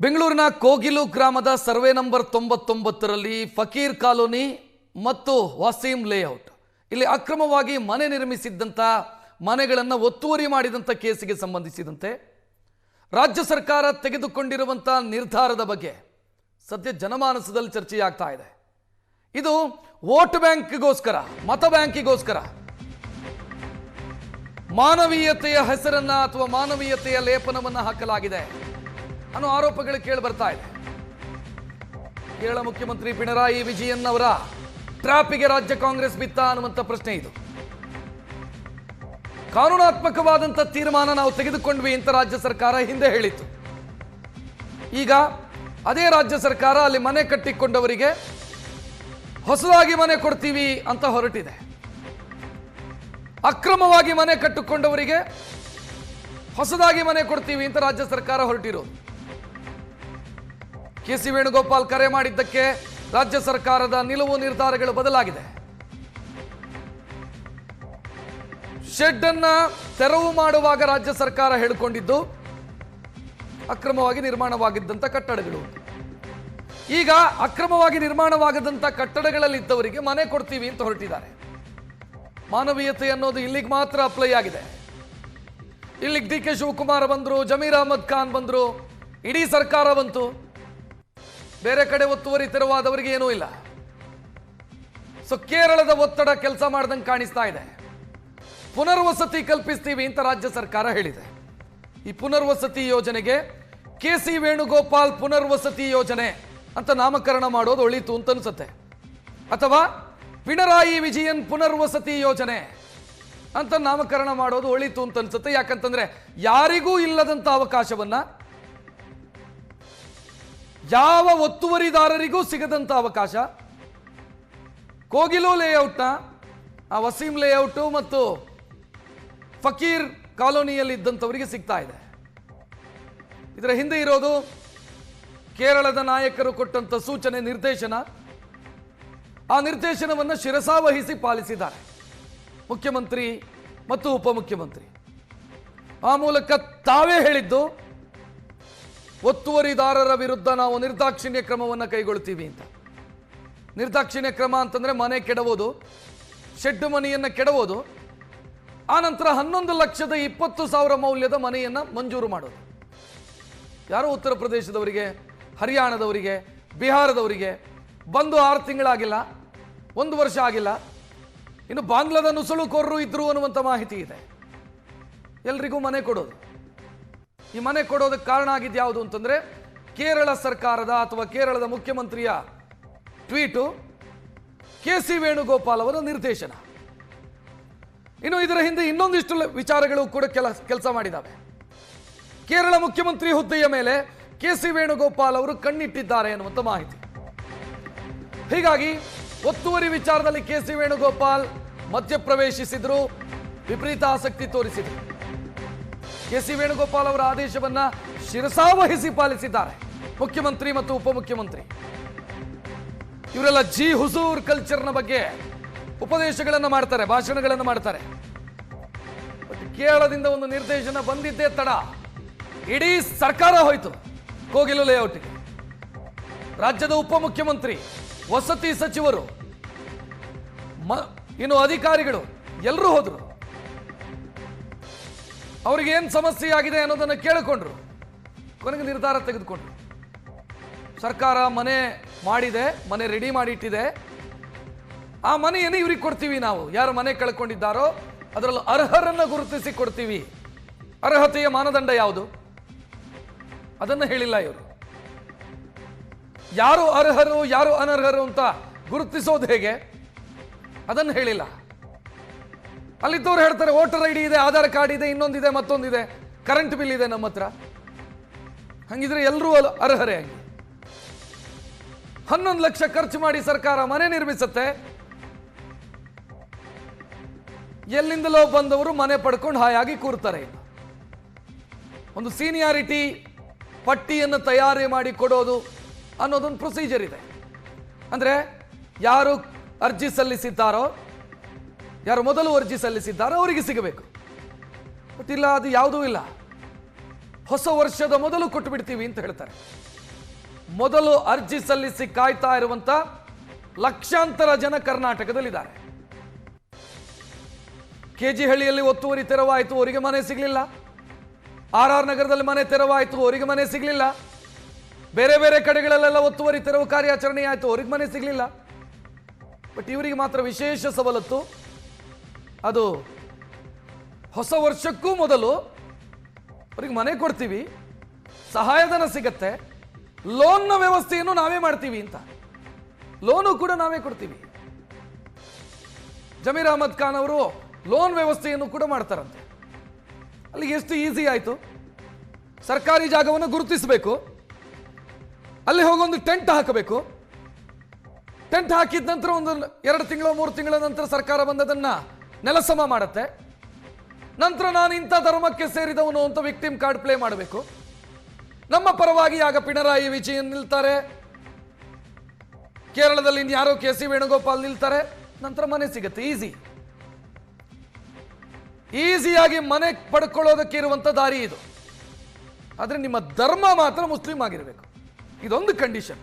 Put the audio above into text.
ಬೆಂಗಳೂರಿನ ಕೋಗಿಲು ಗ್ರಾಮದ survey number ತೊಂಬತ್ತೊಂಬತ್ತರಲ್ಲಿ ಫಕೀರ್ ಕಾಲೋನಿ ಮತ್ತು ವಾಸೀಂ ಲೇಔಟ್. ಇಲ್ಲಿ ಅಕ್ರಮವಾಗಿ ಮನೆ ನಿರ್ಮಿಸಿದ್ದಂಥ ಮನೆಗಳನ್ನು ಒತ್ತುವರಿ ಮಾಡಿದಂಥ ಕೇಸಿಗೆ ಸಂಬಂಧಿಸಿದಂತೆ ರಾಜ್ಯ ಸರ್ಕಾರ ತೆಗೆದುಕೊಂಡಿರುವಂಥ ನಿರ್ಧಾರದ ಬಗ್ಗೆ ಸದ್ಯ ಜನಮಾನಸದಲ್ಲಿ ಚರ್ಚೆಯಾಗ್ತಾ ಇದೆ. ಇದು ವೋಟ್ ಬ್ಯಾಂಕ್ಗೋಸ್ಕರ, ಮತ ಬ್ಯಾಂಕಿಗೋಸ್ಕರ. ಮಾನವೀಯತೆಯ ಹೆಸರನ್ನ ಅಥವಾ ಮಾನವೀಯತೆಯ ಲೇಪನವನ್ನು ಹಾಕಲಾಗಿದೆ. ಅನ್ನೋ ಆರೋಪಗಳು ಕೇಳಿ ಬರ್ತಾ ಇದೆ. ಕೇರಳ ಮುಖ್ಯಮಂತ್ರಿ ಪಿಣರಾಯಿ ವಿಜಯನ್ ಅವರ ಟ್ರಾಪಿಗೆ ರಾಜ್ಯ ಕಾಂಗ್ರೆಸ್ ಬಿತ್ತ ಅನ್ನುವಂಥ ಪ್ರಶ್ನೆ ಇದು. ಕಾನೂನಾತ್ಮಕವಾದಂಥ ತೀರ್ಮಾನ ನಾವು ತೆಗೆದುಕೊಂಡ್ವಿ ಅಂತ ರಾಜ್ಯ ಸರ್ಕಾರ ಹಿಂದೆ ಹೇಳಿತ್ತು. ಈಗ ಅದೇ ರಾಜ್ಯ ಸರ್ಕಾರ ಅಲ್ಲಿ ಮನೆ ಕಟ್ಟಿಕೊಂಡವರಿಗೆ ಹೊಸದಾಗಿ ಮನೆ ಕೊಡ್ತೀವಿ ಅಂತ ಹೊರಟಿದೆ. ಅಕ್ರಮವಾಗಿ ಮನೆ ಕಟ್ಟಿಕೊಂಡವರಿಗೆ ಹೊಸದಾಗಿ ಮನೆ ಕೊಡ್ತೀವಿ ಅಂತ ರಾಜ್ಯ ಸರ್ಕಾರ ಹೊರಟಿರೋದು. ಕೆ ಸಿ ವೇಣುಗೋಪಾಲ್ ಕರೆ ಮಾಡಿದ್ದಕ್ಕೆ ರಾಜ್ಯ ಸರ್ಕಾರದ ನಿಲುವು ನಿರ್ಧಾರಗಳು ಬದಲಾಗಿದೆ. ಶೆಡ್ ಅನ್ನ ತೆರವು ಮಾಡುವಾಗ ರಾಜ್ಯ ಸರ್ಕಾರ ಹೇಳಿಕೊಂಡಿದ್ದು, ಅಕ್ರಮವಾಗಿ ನಿರ್ಮಾಣವಾಗಿದ್ದಂಥ ಕಟ್ಟಡಗಳು. ಈಗ ಅಕ್ರಮವಾಗಿ ನಿರ್ಮಾಣವಾಗದಂಥ ಕಟ್ಟಡಗಳಲ್ಲಿದ್ದವರಿಗೆ ಮನೆ ಕೊಡ್ತೀವಿ ಅಂತ ಹೊರಟಿದ್ದಾರೆ. ಮಾನವೀಯತೆ ಅನ್ನೋದು ಇಲ್ಲಿಗೆ ಮಾತ್ರ ಅಪ್ಲೈ ಆಗಿದೆ. ಇಲ್ಲಿಗೆ ಡಿ ಕೆ ಶಿವಕುಮಾರ್ ಬಂದರು, ಜಮೀರ್ ಅಹಮದ್ ಖಾನ್ ಬಂದರು, ಇಡೀ ಸರ್ಕಾರ ಬಂತು. ಬೇರೆ ಕಡೆ ಒತ್ತುವರಿ ತೆರವಾದವರಿಗೆ ಏನೂ ಇಲ್ಲ. ಸೊ ಕೇರಳದ ಒತ್ತಡ ಕೆಲಸ ಮಾಡ್ದಂಗೆ ಕಾಣಿಸ್ತಾ ಇದೆ. ಪುನರ್ವಸತಿ ಕಲ್ಪಿಸ್ತೀವಿ ಅಂತ ರಾಜ್ಯ ಸರ್ಕಾರ ಹೇಳಿದೆ. ಈ ಪುನರ್ವಸತಿ ಯೋಜನೆಗೆ ಕೆ ಸಿ ವೇಣುಗೋಪಾಲ್ ಪುನರ್ವಸತಿ ಯೋಜನೆ ಅಂತ ನಾಮಕರಣ ಮಾಡೋದು ಒಳಿತು ಅಂತ ಅನ್ಸುತ್ತೆ ಅಥವಾ ಪಿಣರಾಯಿ ವಿಜಯನ್ ಪುನರ್ವಸತಿ ಯೋಜನೆ ಅಂತ ನಾಮಕರಣ ಮಾಡೋದು ಒಳಿತು ಅಂತ ಅನ್ಸುತ್ತೆ ಯಾಕಂತಂದ್ರೆ ಯಾರಿಗೂ ಇಲ್ಲದಂತ ಅವಕಾಶವನ್ನ ಯಾವ ಒತ್ತುವರಿದಾರರಿಗೂ ಸಿಗದಂತ ಅವಕಾಶ? ಕೋಗಿಲು ಲೇಔಟ್ನ, ಆ ವಸೀಂ ಲೇಔಟು ಮತ್ತು ಫಕೀರ್ ಕಾಲೋನಿಯಲ್ಲಿ ಇದ್ದಂಥವರಿಗೆ ಸಿಗ್ತಾ ಇದೆ. ಇದರ ಹಿಂದೆ ಇರೋದು ಕೇರಳದ ನಾಯಕರು ಕೊಟ್ಟಂತ ಸೂಚನೆ, ನಿರ್ದೇಶನ. ಆ ನಿರ್ದೇಶನವನ್ನು ಶಿರಸಾವಹಿಸಿ ಪಾಲಿಸಿದ್ದಾರೆ. ಮುಖ್ಯಮಂತ್ರಿ ಮತ್ತು ಉಪಮುಖ್ಯಮಂತ್ರಿ. ಆ ಮೂಲಕ ತಾವೇ ಹೇಳಿದ್ದು ಒತ್ತುವರಿದಾರರ ವಿರುದ್ಧ ನಾವು ನಿರ್ದಾಕ್ಷಿಣ್ಯ ಕ್ರಮವನ್ನು ಕೈಗೊಳ್ತೀವಿ ಅಂತ. ನಿರ್ದಾಕ್ಷಿಣ್ಯ ಕ್ರಮ ಅಂತಂದರೆ ಮನೆ ಕೆಡವೋದು, ಶೆಡ್ ಮನೆಯನ್ನು ಕೆಡವೋದು ಆನಂತರ ನಂತರ ಹನ್ನೊಂದು ಲಕ್ಷದ ಇಪ್ಪತ್ತು ಸಾವಿರ ಮೌಲ್ಯದ ಮನೆಯನ್ನು ಮಂಜೂರು ಮಾಡೋದು. ಯಾರೋ ಉತ್ತರ ಪ್ರದೇಶದವರಿಗೆ, ಹರಿಯಾಣದವರಿಗೆ, ಬಿಹಾರದವರಿಗೆ, ಬಂದು ಆರು ತಿಂಗಳಾಗಿಲ್ಲ, ಒಂದು ವರ್ಷ ಆಗಿಲ್ಲ, ಇನ್ನು ಬಾಂಗ್ಲಾದ ನುಸುಳುಕೋರರು ಇದ್ರು ಅನ್ನುವಂಥ ಮಾಹಿತಿ ಇದೆ. ಎಲ್ರಿಗೂ ಮನೆ ಕೊಡೋದು. ಈ ಮನೆ ಕೊಡೋದಕ್ಕೆ ಕಾರಣ ಆಗಿದ್ದು ಯಾವುದು ಅಂತಂದ್ರೆ ಕೇರಳ ಸರ್ಕಾರದ ಅಥವಾ ಕೇರಳದ ಮುಖ್ಯಮಂತ್ರಿಯ ಟ್ವೀಟು ಕೆ ಸಿ ವೇಣುಗೋಪಾಲ್ ಅವರ ನಿರ್ದೇಶನ. ಇನ್ನು ಇದರ ಹಿಂದೆ ಇನ್ನೊಂದಿಷ್ಟು ವಿಚಾರಗಳು ಕೂಡ ಕೆಲ, ಕೆಲಸ ಮಾಡಿದ್ದಾವೆ ಕೇರಳ ಮುಖ್ಯಮಂತ್ರಿ ಹುದ್ದೆಯ ಮೇಲೆ ಕೆ ಸಿ ವೇಣುಗೋಪಾಲ್ ಅವರು ಕಣ್ಣಿಟ್ಟಿದ್ದಾರೆ ಎನ್ನುವಂಥ ಮಾಹಿತಿ. ಹೀಗಾಗಿ ಒತ್ತುವರಿ ವಿಚಾರದಲ್ಲಿ ಕೆ ಸಿ ವೇಣುಗೋಪಾಲ್ ಮಧ್ಯಪ್ರವೇಶಿಸಿದ್ರು, ವಿಪರೀತ ಆಸಕ್ತಿ ತೋರಿಸಿದರು. ಕೆ ಸಿ ವೇಣುಗೋಪಾಲ್ ಅವರ ಆದೇಶವನ್ನ ಶಿರಸಾವಹಿಸಿ ಪಾಲಿಸಿದ್ದಾರೆ. ಮುಖ್ಯಮಂತ್ರಿ ಮತ್ತು ಉಪಮುಖ್ಯಮಂತ್ರಿ. ಇವರೆಲ್ಲ ಜಿ ಹುಸೂರ್ ಕಲ್ಚರ್ನ ಬಗ್ಗೆ ಉಪದೇಶಗಳನ್ನು ಮಾಡ್ತಾರೆ, ಭಾಷಣಗಳನ್ನು ಮಾಡ್ತಾರೆ. ಕೇರಳದಿಂದ ಒಂದು ನಿರ್ದೇಶನ ಬಂದಿದ್ದೇ ತಡ. ಇಡೀ ಸರ್ಕಾರ ಹೋಯ್ತು ಕೋಗಿಲು ಲೇಔಟ್ಗೆ ರಾಜ್ಯದ ಉಪಮುಖ್ಯಮಂತ್ರಿ, ವಸತಿ ಸಚಿವರು, ಮ- ಇನ್ನು ಅಧಿಕಾರಿಗಳು ಎಲ್ಲರೂ ಹೋದ್ರು. ಅವ್ರಿಗೆ ಏನು ಸಮಸ್ಯೆ ಆಗಿದೆ ಅನ್ನೋದನ್ನು ಕೇಳಿಕೊಂಡ್ರು. ಕೊನೆಗೆ ನಿರ್ಧಾರ ತೆಗೆದುಕೊಂಡ್ರು. ಸರ್ಕಾರ ಮನೆ ಮಾಡಿದೆ, ಮನೆ ರೆಡಿ ಮಾಡಿಟ್ಟಿದೆ. ಆ ಮನೆಯನ್ನು ಇವ್ರಿಗೆ ಕೊಡ್ತೀವಿ ನಾವು? ಯಾರು ಮನೆ ಕಳ್ಕೊಂಡಿದ್ದಾರೋ, ಅದರಲ್ಲೂ ಅರ್ಹರನ್ನ ಗುರುತಿಸಿ ಕೊಡ್ತೀವಿ. ಅರ್ಹತೆಯ ಮಾನದಂಡ ಯಾವುದು? ಅದನ್ನು ಹೇಳಿಲ್ಲ ಇವರು. ಯಾರು ಅರ್ಹರು, ಯಾರು ಅನರ್ಹರು ಅಂತ ಗುರುತಿಸೋದು ಹೇಗೆ? ಅದನ್ನು ಹೇಳಿಲ್ಲ. ಅಲ್ಲಿದ್ದವ್ರು ಹೇಳ್ತಾರೆ, ವೋಟರ್ ಐ ಇದೆ, ಆಧಾರ್ ಕಾರ್ಡ್ ಇದೆ, ಇನ್ನೊಂದಿದೆ, ಮತ್ತೊಂದಿದೆ. ಕರೆಂಟ್ ಬಿಲ್ ಇದೆ ನಮ್ಮ ಹತ್ರ. ಹಂಗಿದ್ರೆ ಎಲ್ಲರೂ ಅರ್ಹರೇ ಹಂಗೆ. ಹನ್ನೊಂದು ಲಕ್ಷ ಖರ್ಚು ಮಾಡಿ ಸರ್ಕಾರ ಮನೆ ನಿರ್ಮಿಸುತ್ತೆ. ಎಲ್ಲಿಂದಲೋ ಬಂದವರು ಮನೆ ಪಡ್ಕೊಂಡು ಹಾಯಾಗಿ ಕೂರ್ತಾರೆ. ಒಂದು ಸೀನಿಯಾರಿಟಿ ಪಟ್ಟಿಯನ್ನು ತಯಾರಿ ಮಾಡಿ ಕೊಡೋದು ಅನ್ನೋದೊಂದು ಪ್ರೊಸೀಜರ್ ಇದೆ. ಅಂದರೆ ಯಾರು ಅರ್ಜಿ ಸಲ್ಲಿಸಿದ್ದಾರೋ ಯಾರು ಮೊದಲು ಅರ್ಜಿ ಸಲ್ಲಿಸಿದ್ದಾರೆ ಅವರಿಗೆ ಸಿಗಬೇಕು. ಬಟ್ ಇಲ್ಲ ಅದು ಯಾವುದೂ ಇಲ್ಲ. ಹೊಸ ವರ್ಷದ ಮೊದಲು ಕೊಟ್ಟು ಬಿಡ್ತೀವಿ ಅಂತ ಹೇಳ್ತಾರೆ. ಮೊದಲು ಅರ್ಜಿ ಸಲ್ಲಿಸಿ ಕಾಯ್ತಾ ಇರುವಂತ ಲಕ್ಷಾಂತರ ಜನ ಕರ್ನಾಟಕದಲ್ಲಿದ್ದಾರೆ. ಕೆಜಿ ಹಳ್ಳಿಯಲ್ಲಿ ಒತ್ತುವರಿ ತೆರವಾಯಿತು, ಅವರಿಗೆ ಮನೆ ಸಿಗಲಿಲ್ಲ. ಆರ್ ಆರ್ ನಗರದಲ್ಲಿ ಮನೆ ತೆರವಾಯಿತು, ಅವರಿಗೆ ಮನೆ ಸಿಗಲಿಲ್ಲ. ಬೇರೆ ಬೇರೆ ಕಡೆಗಳಲ್ಲೆಲ್ಲ ಒತ್ತುವರಿ ತೆರವು ಕಾರ್ಯಾಚರಣೆ ಆಯಿತು, ಅವ್ರಿಗೆ ಮನೆ ಸಿಗಲಿಲ್ಲ. ಬಟ್ ಇವರಿಗೆ ಮಾತ್ರ ವಿಶೇಷ ಸವಲತ್ತು ಅದು ಹೊಸ ವರ್ಷಕ್ಕೂ ಮೊದಲು ಅವ್ರಿಗೆ ಮನೆ ಕೊಡ್ತೀವಿ, ಸಹಾಯಧನ ಸಿಗತ್ತೆ, ಲೋನ್ನ ವ್ಯವಸ್ಥೆಯನ್ನು ನಾವೇ ಮಾಡ್ತೀವಿ ಅಂತ. ಲೋನು ಕೂಡ ನಾವೇ ಕೊಡ್ತೀವಿ. ಜಮೀರ್ ಅಹಮದ್ ಖಾನ್ ಅವರು ಲೋನ್ ವ್ಯವಸ್ಥೆಯನ್ನು ಕೂಡ ಮಾಡ್ತಾರಂತೆ. ಅಲ್ಲಿ ಎಷ್ಟು ಈಸಿ ಆಯಿತು? ಸರ್ಕಾರಿ ಜಾಗವನ್ನು ಗುರುತಿಸಬೇಕು. ಅಲ್ಲಿ ಹೋಗಿ ಒಂದು ಟೆಂಟ್ ಹಾಕಬೇಕು. ಟೆಂಟ್ ಹಾಕಿದ ನಂತರ ಒಂದು ಎರಡು ತಿಂಗಳು, ಮೂರು ತಿಂಗಳ ನಂತರ ಸರ್ಕಾರ ಬಂದದನ್ನ ನೆಲಸಮ ಮಾಡುತ್ತೆ. ನಂತರ ನಾನು ಇಂಥ ಧರ್ಮಕ್ಕೆ ಸೇರಿದವನು ಅಂತ ವಿಕ್ಟಿಮ್ ಕಾರ್ಡ್ ಪ್ಲೇ ಮಾಡಬೇಕು. ನಮ್ಮ ಪರವಾಗಿ ಆಗ ಪಿಣರಾಯಿ ವಿಜಯನ್ ನಿಲ್ತಾರೆ. ಕೇರಳದಲ್ಲಿ ಇನ್ಯಾರೋ ಕೆ ಸಿ ವೇಣುಗೋಪಾಲ್ ನಿಲ್ತಾರೆ. ನಂತರ ಮನೆ ಸಿಗುತ್ತೆ ಈಸಿ ಈಸಿಯಾಗಿ ಮನೆ ಪಡ್ಕೊಳ್ಳೋದಕ್ಕೆ ಇರುವಂತ ದಾರಿ ಇದು. ಆದರೆ ನಿಮ್ಮ ಧರ್ಮ ಮಾತ್ರ ಮುಸ್ಲಿಂ ಆಗಿರಬೇಕು. ಇದೊಂದು ಕಂಡೀಷನ್